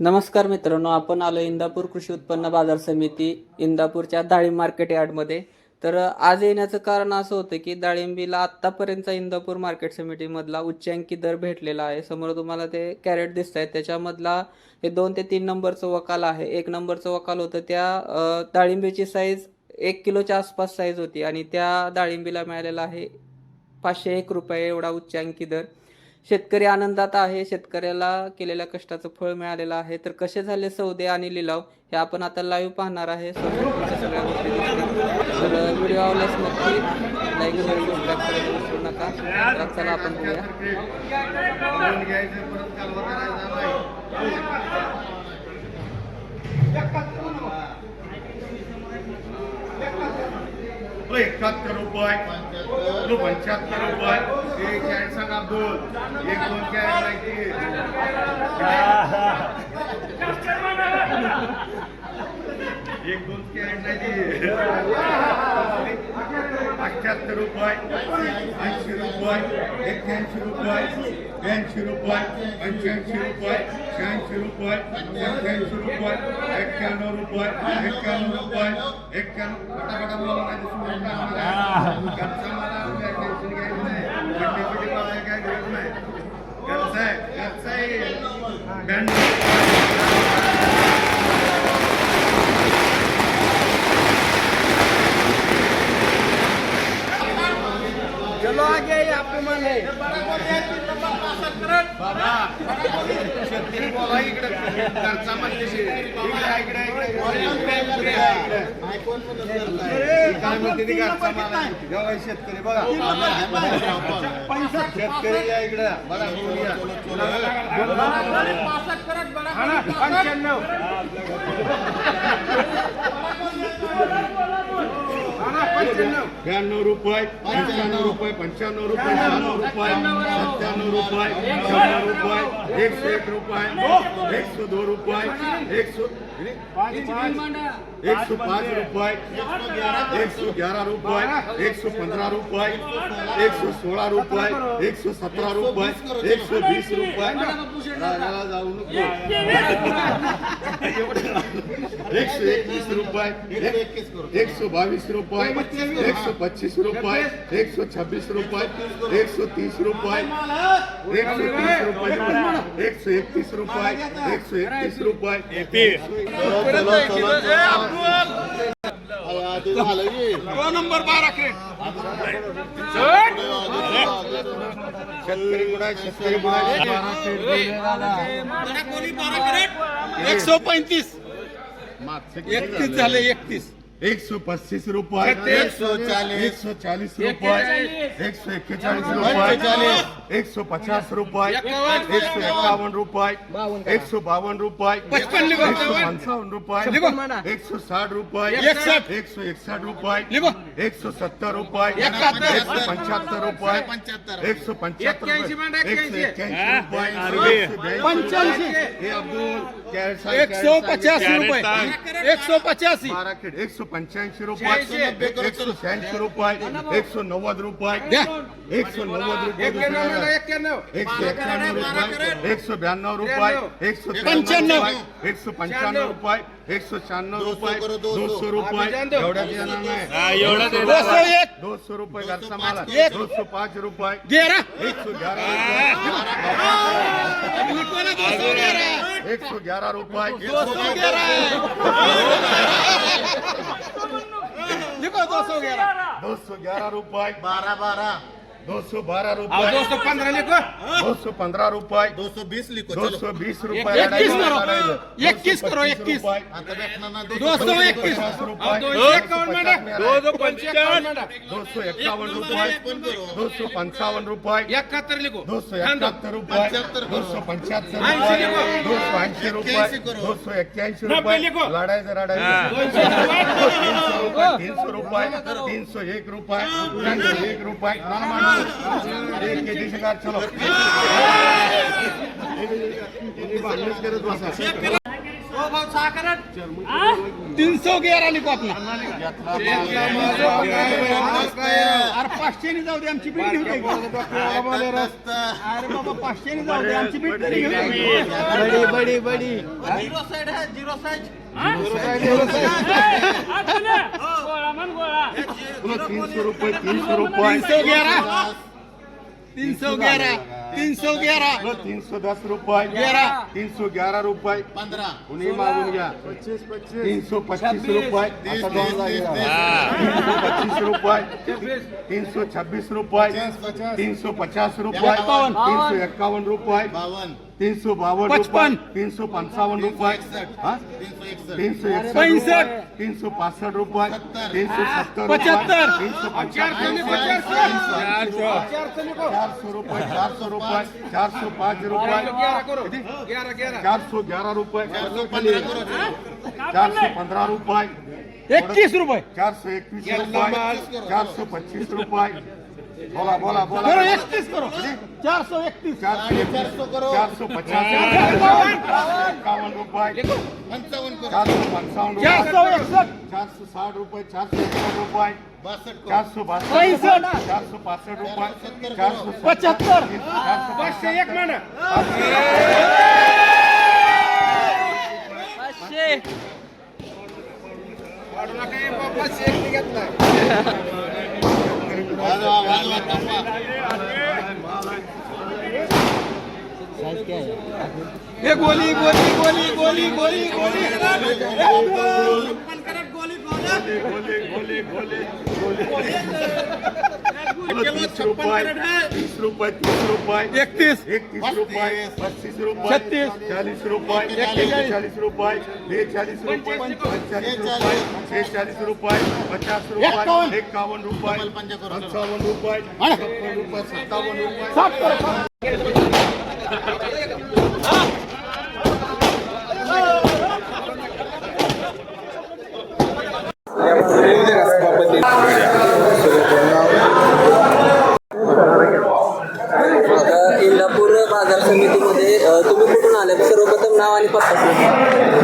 नमस्कार मित्रांनो आपण आलो इंदापूर कृषी उत्पन्न बाजार समिती इंदापूरच्या डाळिंब मार्केट यार्डमध्ये. तर आज येण्याचं कारण असं होतं की डाळिंबीला आत्तापर्यंतचा इंदापूर मार्केट समितीमधला उच्चांकी दर भेटलेला आहे. समोर तुम्हाला ते कॅरेट दिसत आहेत त्याच्यामधला हे दोन ते तीन नंबरचं वकाल आहे. एक नंबरचं वकाल होतं त्या डाळिंबीची साईज एक किलोच्या आसपास साईज होती आणि त्या डाळिंबीला मिळालेला आहे पाचशे एक रुपये एवढा उच्चांकी दर. शेतकरी आनंदात आहे शेतकऱ्याला केलेल्या कष्टाचं फळ मिळालेलं आहे. तर कसे झाले सौदे आणि लिलाव हे आपण आता लाईव्ह पाहणार आहे. सगळ्या गोष्टी तर व्हिडिओ आवडल्यास नक्की लाईक सबस्क्राईब करायला विसरू नका. तर चला आपण बघूया. एकाहत्तर रुपये. तुला पंच्याहत्तर रुपये एक कॅरेट सांग अब्दुल एक दोन कॅरेट लागतील एक दोन कॅरेट लागतील अठ्ठ्याहत्तर रुपये ऐंशी रुपये एक्क्याऐंशी रुपये ब्याऐंशी रुपये पंच्याऐंशी रुपये शहाऐंशी रुपये एक्क्याऐंशी रुपये एक्क्याण्णव रुपये एक्क्याण्णव रुपये एक्क्याण्णव. फटाफटा मला माझ्यासमोर टाकणार. घरचा मला टेन्शन घ्यायचं नाही. पट्टी-पिटी मला काय गरज नाही. घरचा आहे घरचा आहे. ब्याण्णव बाबा शेतकरी बोला इकडे घरचा म्हणते इकडे इकडे इकडे काय म्हणते ती घरचा माल आहे. जेव्हा शेतकरी बघा. शेतकरी या इकडे. बघा. ब्याण्णव रुपये पंच्याण्णव रुपये पंच्याण्णव रुपये शहाण्णव रुपये सत्त्याण्णव रुपये शंभर रुपये एकशे एक रुपये एकशे दोन रुपये एकशे एक सौ पाँच रुपये. एक सौ ग्यारह रुपये. एक सौ पंद्रह रुपये. एक सौ सोलह रुपये. एक सौ सत्रह रुपये. एक सौ बीस रुपये. एक सौ इक्कीस रुपये. एक सौ बाईस रुपये. एक सौ पच्चीस रुपये. एक सौ छब्बीस रुपये. एक सौ तीस रुपये. एक सौ तीस रुपये. एक सौ इकतीस रुपये. एक सौ इकतीस रुपये. शेतकरी गुणा शेतकरी एक सौ पैंतीस एकतीस झाले एकतीस. एक सौ पस्तीस रुपये. एक सौ चालीस. एक सौ चालीस रुपये. एक सौ इक्केचाळीस रुपये एक सौ पचास रुपये. एक सौ इक्यावन रुपये. एक सौ बावन रुपये. लिखो. एक सौ पंचावन रुपये. लिखो. एक सौ साठ रुपये. एकसठ. एक सौ इकसठ रुपये लिखो. एक सौ सत्तर रुपये एकाहत्तर. एक सौ पंच्याहत्तर रुपये एक सौ पंच्याहत्तर एक्क्याऐंशी रुपये मांडा, एक सौ एक्क्याऐंशी. एक्क्याऐंशी रुपये अरे. एक सौ ब्याऐंशी पंच्याऐंशी. रुपये. हे अब्दुल कॅरेट सांग, एक कॅरेट सौ सांग. पचासी रुपये एक सौ पचासी बारा एक सौ. एक एक. सौ नव्वद रुपये द्या. एक दो. दो सौ पाच रुपये. ग्यारह एक सौ ग्यारह दो एक सौ ग्यारह रुपये. दो सौ ग्यारह दो सौ ग्यारह दो सौ ग्यारह रुपये. बारह बारह दो सौ बारह दो रुपये सौ पंद्रह लिखो दो सौ पंद्रह रुपये दो सौ बीस लिखो दो चलो सौ बीस रुपये इक्कीस करो. लढायला. इक्कीस करो, 225 इक्कीस. रुपये. आता भेटणार ना दो सौ इक्कीस दो दो दो पंचावन दो सौ इक्यावन रुपये दो सौ पंचावन रुपये इकहत्तर लिखो दो सौ इकहत्तर दो सौ. दो सौ करो. दो सौ लढायचं दोनशे रुपये. तीन सौ रुपये तीन सौ एक तीन सौ एक के का तीन सौ ग्यारह लिखो अपना अरे पाचशेने जाऊ दे आमची बीट घेऊ दे अरे बाबा पाचशेने जाऊ दे आमची बीट तरी घेऊ बडी बडी बडी. तीनशे रुपये तीनशे रुपये तीन सौ ग्यारह तीन सौ ग्यारह तीन सौ ग्यारह तीन सौ रुपये ग्यारह. तीन सौ ग्यारह रुपये पंधरा कुणी मागून घ्या तीन सौ पच्चीस रुपये तीस, आता दोन तीस, लागेल. तीस, तीन सौ पच्चीस रुपये तीन सौ छब्बीस रुपये तीन सौ पचास रुपये एकावन्न. तीन सौ इक्यावन रुपये बावन्न तीन सौ बावन पचपन. रुपये तीन सौ पंचावन्न रुपये हा? तीन सौ एकसष्ट तीन सौ एकसठ पैंसठ. रुपये तीन सौ पासष्ट रुपये तीन सौ सत्तर पचहत्तर. रुपये तीन सौ पचास चार सौ रुपये चार सौ रुपये चार सौ पाच रुपये. किती? ग्यारह ग्यारह चार सौ ग्यारह रुपये. पंधरा करो. चार सौ पंधरा रुपये. इक्कीस रुपये. चार सौ एकवीस रुपये. चार सौ पच्चीस रुपये. बोला बोला करो बोला इकतीस करो. चार सौ इकतीस चार सौ चार सौ करो. चार सौ पचास रुपये इक्यावन रुपये पंचावन्न करो चार सौ पंचावन्न चार रुपये सौ इकसठ चार सौ साठ रुपये चार सौ इक्यावन रुपये बासष्ट चार करो. सौ बासष्ट पैंसठ. रुपये चार सौ पासष्ट रुपये चार सौ पचहत्तर. चार सौ पाचशे एक म्हणा. पाचशे. वाजवा वाजवा थांबा हे गोली गोली गोली गोली गोली गोली तीस रुपये तीस रुपये तीस रुपये एकतीस. एकतीस रुपये पस्तीस. रुपये छत्तीस. चालीस रुपये चालीस रुपये बेचाळीस रुपये पंचेचाळीस रुपये शेहेचाळीस रुपये पचास रुपये एकावन्न. रुपये पंचावन्न रुपये छप्पन रुपये सत्तावन्न रुपये साठ करो आता इंदापूर बाजार समितीमध्ये अ, तुम्ही कुठून आले सर्वप्रथम नाव आणि पत्ता सांगा.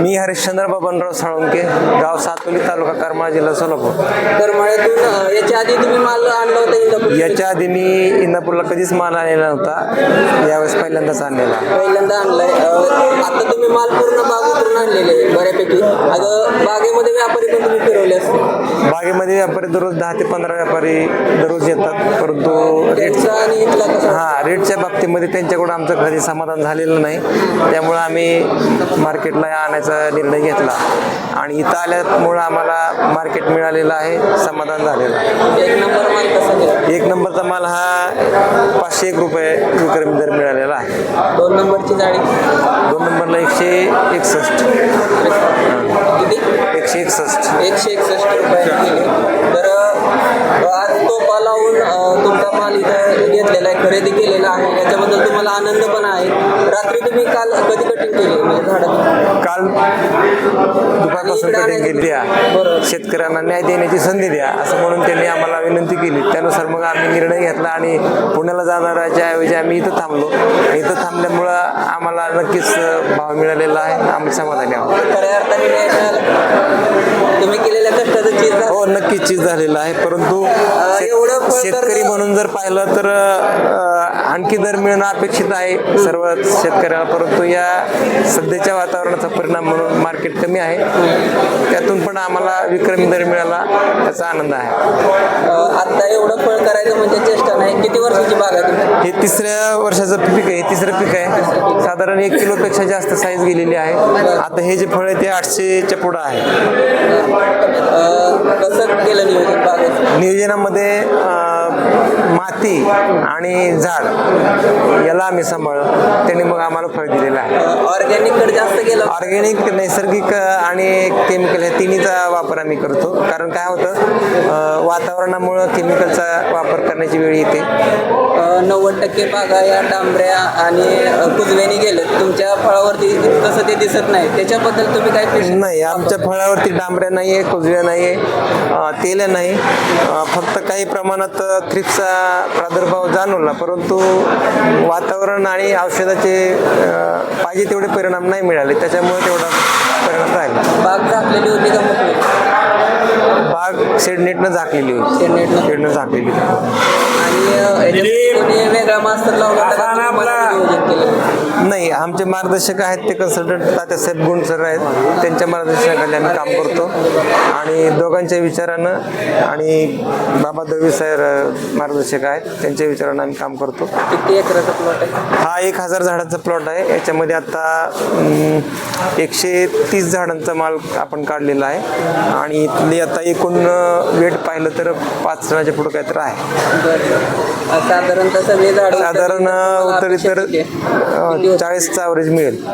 मी हरिश्चंद्र बबनराव साळुंके गाव सातोली तालुका करमाळा जिल्हा सोलापूर. करमाळ्यातून याच्या आधी तुम्ही माल आणला होता इंदापूर याच्या आधी मी इंदापूरला कधीच माल आलेला नव्हता. यावेळेस पहिल्यांदाच आणलेला. पहिल्यांदा आणलाय. आता तुम्ही माल पूर्ण बाग उतरून आणलेले बऱ्यापैकी. आता बागेमध्ये व्यापारी पण तुम्ही फिरवले असते बागेमध्ये व्यापारी दररोज दहा ते पंधरा व्यापारी दररोज येतात. परंतु रेट त्यांचा आणि हा रेटच्या बाबतीमध्ये त्यांच्याकडून आमचं कधी समाधान झालेलं नाही. त्यामुळं आम्ही मार्केटला आणायचा निर्णय घेतला. आणि इथं आल्यामुळं आम्हाला मार्केट मिळालेलं आहे समाधान झालेलं आहे. एक नंबर माल कसा गेला? एक नंबरचा माल हा पाचशे एक रुपये विक्रमी दर मिळालेला आहे. दोन नंबरची जाळी दोन नंबरला एकशे एकसष्ट. एकशे एकसष्ट. एकशे एकसष्ट रुपयाने केले तर तोपा लावून तुमचा माल इथं घेतलेला आहे खरेदी केलेला आहे. याच्याबद्दल तुम्हाला आनंद पण आहे. रात्री तुम्ही काल कधी कटिंग केली? म्हणजे झाडाची काल दुपारपासून कटिंग केली द्या शेतकऱ्यांना न्याय देण्याची संधी द्या असं म्हणून त्यांनी आम्हाला विनंती केली. त्यानुसार मग आम्ही निर्णय घेतला आणि पुण्याला जाणाऱ्याच्या ऐवजी आम्ही इथं थांबलो. इथं थांबल्यामुळं आम्हाला नक्कीच भाव मिळालेला आहे. आम्ही समाधानी आहोत. खऱ्या अर्थाने तुम्ही केलेल्या कष्टाचं चीज हो नक्कीच चीज झालेला आहे. परंतु शेत- शेतकरी म्हणून जर पाहिलं तर अं, आणखी दर मिळणं अपेक्षित आहे सर्व शेतकऱ्याला परंतु या सध्याच्या वातावरणाचा परिणाम म्हणून मार्केट कमी आहे. त्यातून पण आम्हाला विक्रमी दर मिळाला त्याचा आनंद आहे. आता एवढं फळ करायचं म्हणजे चेष्टा नाही. किती वर्षाची बाग आहे तुमची? हे तिसऱ्या वर्षाचं पीक आहे हे तिसरं पीक आहे. साधारण एक किलोपेक्षा जास्त साईज गेलेली आहे. आता हे जे फळ आहे ते आठशेच्या पुढं आहे. अ, कसं केलं नियोजन बागेचं? नियोजनामध्ये माती आणि झाड याला आम्ही सांभाळलं. त्यांनी मग आम्हाला फळ दिलेलं आहे. जास्त गेलं ऑर्गॅनिक नैसर्गिक आणि केमिकल हे तिन्हीचा वापर आम्ही करतो. कारण काय होतं वातावरणामुळं केमिकलचा वापर करण्याची वेळ येते. नव्वद टक्के बागा या डांबऱ्या आणि कुजव्याने गेलेत. तुमच्या फळावरती तसं ते दिसत नाही त्याच्याबद्दल तुम्ही काय नाही आमच्या फळावरती डांबऱ्या नाही आहे कुजव्या नाही आहे तेल्या नाही. फक्त काही प्रमाणात थ्रिप्सचा प्रादुर्भाव जाणवला परंतु वातावरण आणि औषधाचे पाहिजे तेवढे परिणाम नाही मिळाले. त्याच्यामुळे तेवढा परिणाम राहिला. बाग झाकलेली होती का बाग शेडनेटनं झाकलेली होती. शेडनं झाकलेली. होती आणि अ, याच्यामध्ये कोणी वेगळा मास्तर लावला होता का तुम्ही मला नियोजन केलं. नाही आमचे मार्गदर्शक आहेत ते कन्सल्टंट तात्यासाहेब गुण सर आहेत. त्यांच्या मार्गदर्शनाखाली आम्ही काम करतो. आणि दोघांच्या विचारानं आणि बाबा दवे सर मार्गदर्शक आहेत. त्यांच्या विचारानं आम्ही काम करतो. किती एकराचा प्लॉट आहे? हा एक हजार झाडांचा प्लॉट आहे. याच्यामध्ये आता एकशे तीस झाडांचा माल आपण काढलेला आहे. आणि इथली आता एकूण वेट पाहिलं तर पाच टनाच्या पुढं काहीतरी आहे. साधारणतः सगळे झाड साधारण उतरी तर चाळीसचा ॲव्हरेज मिळेल.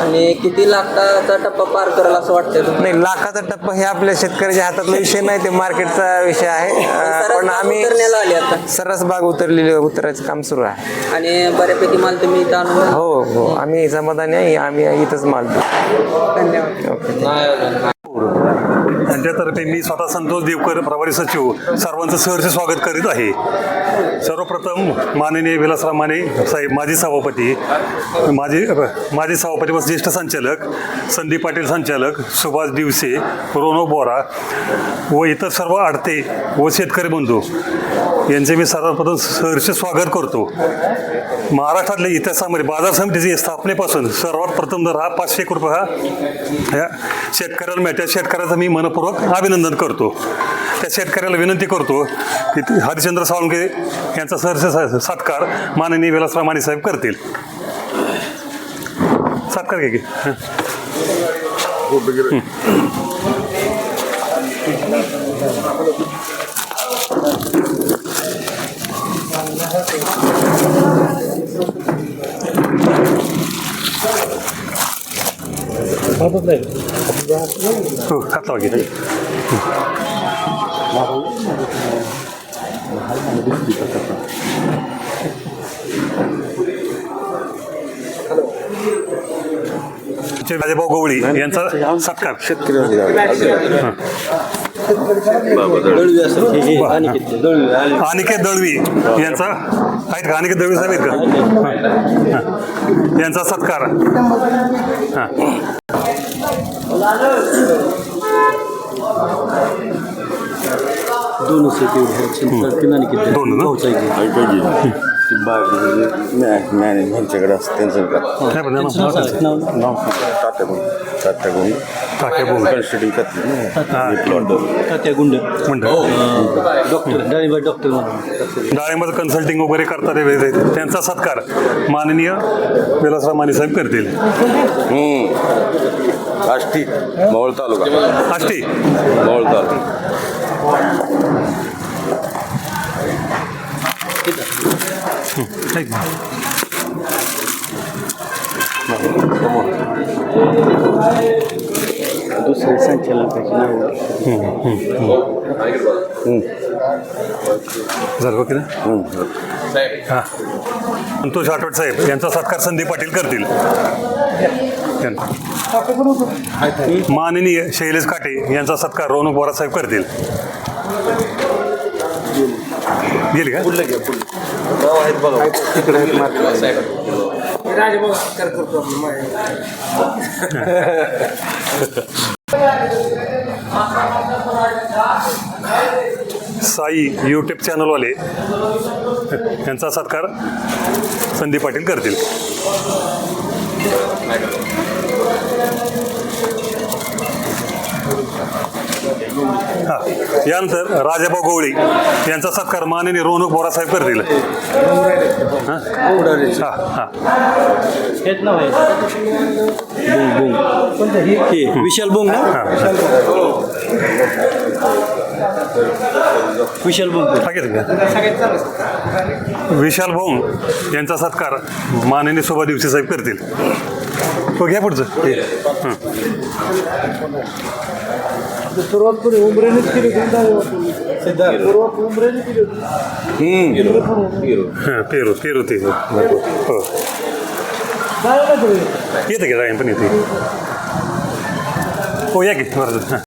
आणि किती लाखाचा टप्पा पार करायला असं तुम्हाला? नाही लाखाचा टप्पा हे आपल्या शेतकऱ्याच्या हातातला विषय नाही ते मार्केटचा विषय आहे. पण आम्ही उतरण्याला आले आता. सरस बाग उतरलेली उतरायचं काम सुरू आहे. आणि बऱ्यापैकी माल तुम्ही इथं. हो हो. आम्ही समाधानी आहे आम्ही इथंच माल धन्यवाद. ओके. त्यांच्यातर्फे मी स्वतः संतोष देवकर प्रभारी सचिव सर्वांचं सहर्ष स्वागत करीत आहे. सर्वप्रथम माननीय विलासराव माने साहेब माजी सभापती माजी माजी सभापती व ज्येष्ठ संचालक संदीप पाटील संचालक सुभाष दिवसे रोनो बोरा व इतर सर्व आडते व शेतकरी बंधू यांचे मी सर्वप्रथम सहर्ष स्वागत करतो. महाराष्ट्रातल्या इतिहासामध्ये बाजार समितीची स्थापनेपासून सर्वात प्रथम दर हा पाचशे रुपये हा शेतकऱ्याला मिळत्या शेतकऱ्याचं मी मन मनपूर्वक अभिनंदन करतो. त्या शेतकऱ्याला विनंती करतो की ते हरिश्चंद्र साळुंके यांचा सहर्ष सत्कार माननीय विलासराव माने साहेब करतील. सत्कार घे की. हो हात लावा राजेभाऊ गवळी यांचा सत्कार अनिकेत दळवी यांचा आहेत का अनिकेत दळवी साहेब आहेत का यांचा सत्कार हां दोनच आहे तेवढे आणि किती दोन ना? मॅनेजमेंटच्याकडे असतं त्यांचं का नाही पण त्यांना नाव बोल कन्स्ट्रक्टिंग करते प्लॉट तात्या गुंड. म्हणतात डॉक्टर डाळीबाई डॉक्टर म्हणून. डाळिंबाचं कन्सल्टिंग वगैरे करतात हे वेगळे. त्यांचा सत्कार माननीय विलासराव माने साहेब करतील. आष्टी मोहोळ तालुका. आष्टी. मोहोळ तालुका. ऐक ना. दुसरे संचालकाची झालं ओके ना हां संतोष आठवड साहेब यांचा सत्कार संदीप पाटील करतील माननीय शैलेश काटे यांचा सत्कार रोनक बोरा साहेब करतील गेली का? साई यूट्यूब चॅनलवाले यांचा सत्कार संदीप पाटील करतील. हा. यानंतर राजाभाऊ गवळी यांचा सत्कार माननीय रोनक बोरासाहेब करतील. हा. हा हा. हेच नाव आहे. बुंग बुंग हे विशाल बुंग ना? विशाल बुंग सांगितलं? विशाल भोंग यांचा सत्कार माननीय शोभा दिवशी साहेब करतील. हो घ्या पुढचं. हे. हं. सुरुवात करू उमरेनेच केली सुरुवात उमरेने केली हं, पेरू पेरू ते हो येतं की जाईन पण येते हो या की बरं हां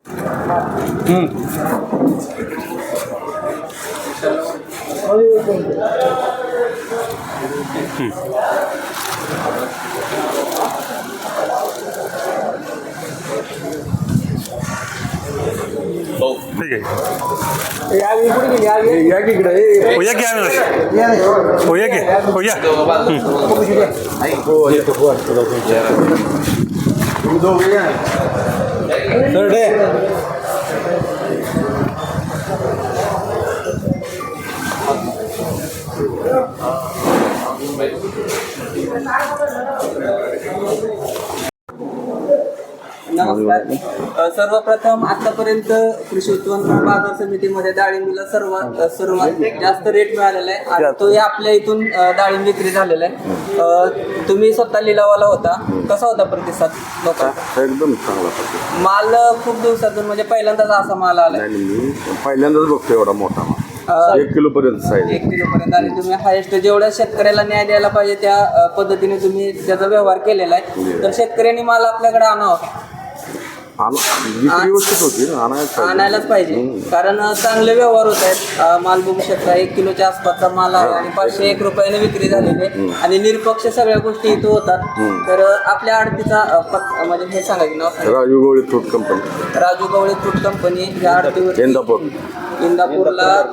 ये. हो या की अविनाश हो या की. हो या. नमस्कार. सर्वप्रथम आतापर्यंत कृषी उत्पन्न बाजार समितीमध्ये डाळिंबीला सर्वात सर्वात जास्त रेट मिळालेला आहे. आणि तो या आपल्या इथून डाळिंब विक्री झालेला आहे. तुम्ही स्वतः लिलावाला होता. कसा होता प्रतिसाद? लोकांचा एकदम चांगला माल खूप दिवसातून म्हणजे पहिल्यांदाच असा माल मी पहिल्यांदाच बघतो एवढा मोठा माल. एक किलो पर्यंत एक किलो पर्यंत. आणि तुम्ही हायेस्ट जेवढ्या शेतकऱ्याला न्याय द्यायला पाहिजे त्या पद्धतीने तुम्ही त्याचा व्यवहार केलेला आहे. तर शेतकऱ्यांनी माल आपल्याकडे आणावा. विक्री व्यवस्थित होती ना आणायला पाहिजे. आणायलाच पाहिजे. कारण चांगले व्यवहार होत आहेत. अ, माल बघू शकता एक किलोच्या आसपासचा माल आहे आणि पाचशे एक रुपयाने विक्री झालेली आहे. आणि निरपक्ष सगळ्या गोष्टी इथं होतात. तर अ, आपल्या आडतीचा अ, पत- म्हणजे हे सांगायचं नाव सांगा. Raju Gawali fruit company Raju Gawale fruit company या आडतीवर इंदापूर. इंदापूरला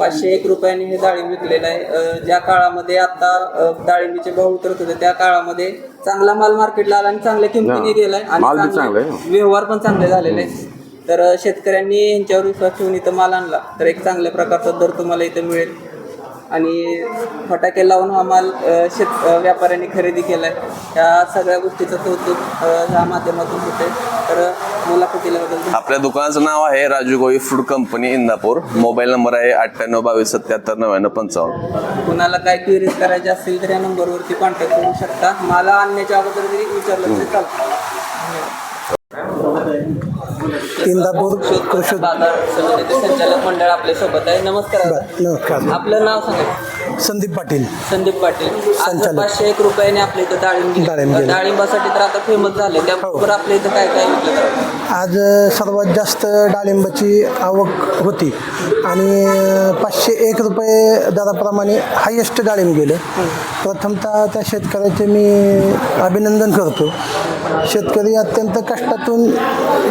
पाचशे एक रुपयांनी हे डाळिंब विकलेलं आहे. ज्या काळामध्ये आता डाळिंबीचे भाव उतरत होते त्या काळामध्ये चांगला माल मार्केटला आला आणि चांगल्या किमतीने. गेलाय आणि चांगले आहे. व्यवहार पण चांगले झालेले आहेत. तर शेतकऱ्यांनी यांच्यावर विश्वास ठेवून इथं माल आणला. तर एक चांगल्या प्रकारचा दर तुम्हाला इथं मिळेल. आणि फटाके लावून हा माल शेत व्यापाऱ्यांनी खरेदी केलाय. या सगळ्या गोष्टीचं कौतुक ह्या माध्यमातून होते तर मुलाखतीला आपल्या दुकानाचं नाव आहे Raju Goli fruit company Indapur. Mobile number आहे अठ्ठ्याण्णव बावीस सत्याहत्तर नव्याण्णव पंचावन्न. कुणाला काय क्वेरीज करायचे असतील तर या नंबरवरती कॉन्टॅक्ट करू शकता. मला आणण्याच्या अगोदर जरी विचारलं तरी चालतं. इंदापूर कृषी बाजार समितीचे संचालक मंडळ आपल्यासोबत आहे. नमस्कार. नमस्कार. आपलं नाव सांगा. संदीप पाटील. संदीप पाटील. आज संचालक. पाचशे एक रुपयाने आपल्या इथं डाळिंब गेली. डाळिंब गेली. डाळिंबासाठी तर आता फेमस झाले. त्याबरोबर आपल्या इथं काय काय विकलं जातं? आज अ, सर्वात जास्त डाळिंबाची आवक होती. आणि अ, पाचशे एक रुपये दराप्रमाणे हायेस्ट डाळिंब गेलं. प्रथमतः त्या शेतकऱ्याचे मी अभिनंदन करतो. शेतकरी अत्यंत कष्टातून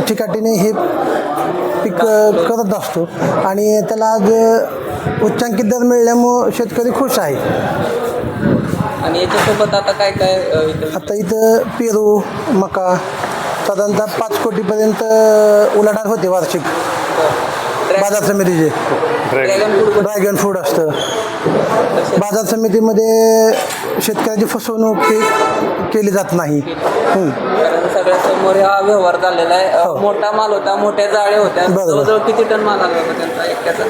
चिकाटीने हे पीक करत असतो. आणि त्याला आज उच्चांकित दर मिळाल्यामुळं शेतकरी खुश आहे. आणि याच्यासोबत आता काय काय आता इथं पेरू मका साधारणतः पाच कोटीपर्यंत उलाढाल होते वार्षिक. बाजार समितीचे. ड्रॅगन फ्रूट असतं. बाजार समितीमध्ये शेतकऱ्याची फसवणूक केली जात नाही. हं. कारण सगळ्या समोर हा व्यवहार झालेला आहे अ, मोठा माल होता मोठ्या जाळ्या होत्या हो. बरोबर. जवळजवळ किती टन माल आला होता त्यांचा एकट्याचा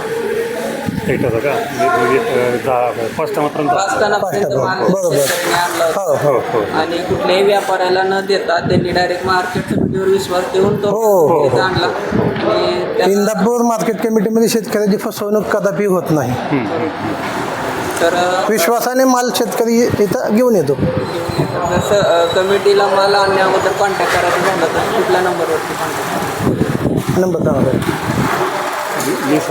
एकटाचा का म्हणजे, अं, दहा पाच टनापर्यंत पाच टनापर्यंत पाच टन, माल बरोबर. शेतकऱ्यांनी आणला होता. हो हो हो आणि कुठल्याही व्यापाऱ्याला न देता त्यांनी डायरेक्ट मार्केट समितीवर विश्वास देऊन तो हो, हो, आणला आणि त्यांना- इंदापूर मार्केट कमिटीमध्ये शेतकऱ्याची फसवणूक कदापि होत नाही तर विश्वासाने माल शेतकरी इथं घेऊन येतो. जसं कमिटीला माल आणण्याबद्दल कॉन्टॅक्ट करायचं झालं तर कुठल्या नंबरवरती कॉन्टॅक्ट नंबर सांगा वीस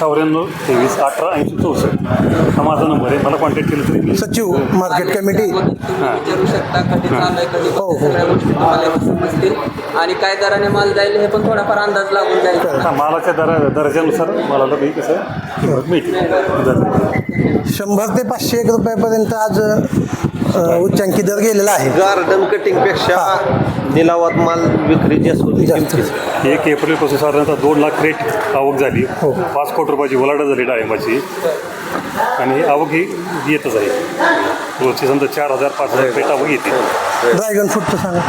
चौऱ्याण्णव तेवीस अठरा ऐंशी चौसष्ट. हा माझा नंबर आहे. मला कॉन्टॅक्ट केलं तरी मी सचिव मार्केट कमिटी तुम्ही विचारू शकता कधी चालू आहे कधी हो, बंद आहे, हो. सगळ्या गोष्टी तुम्हाला इथं समजतील आणि काय दराने माल जाईल हे पण थोडाफार अंदाज लागून जाईल. हा, मालाच्या दरा दर्जानुसार मला मी कसं किंमत मिळते. दर शंभर ते पाचशे एक रुपयापर्यंत आज अ, उच्चांकी दर गेलेला आहे. गार्डन कटिंगपेक्षा निलावात माल विक्री जास्त होती. जास्त. एक एप्रिलपासून साधारणतः दोन लाख रेट आवक झाली. हो. पाच कोटी रुपयाची उलाढा झाली डाळिंबाची. आणि ही आवक ही येतच आहे. रोजची समजा चार हजार पाच हजार रेट आवक येते. ड्रॅगन फ्रूटचं सांगा.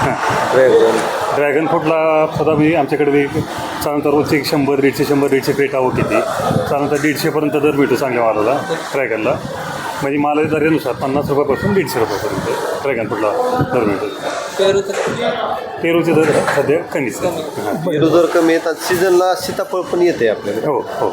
ड्रॅगन. फ्रूटला सुद्धा मी आमच्याकडे साधारणतः रोजचे एक शंभर दीडशे शंभर दीडशे क्रेट आवक येते. साधारणतः दीडशेपर्यंत दर मिळतो चांगल्या मालाला ड्रॅगनला. म्हणजे मालाच्या दर्यानुसार पन्नास रुपयापासून दीडशे रुपयापर्यंत ड्रॅगन फ्रूटला दर मिळतो पेरूचं दर सध्या कमीच आहेत. हां. पेरू जर कमी येतात सीझनला सीताफळ पण येते आपल्याकडे हो हो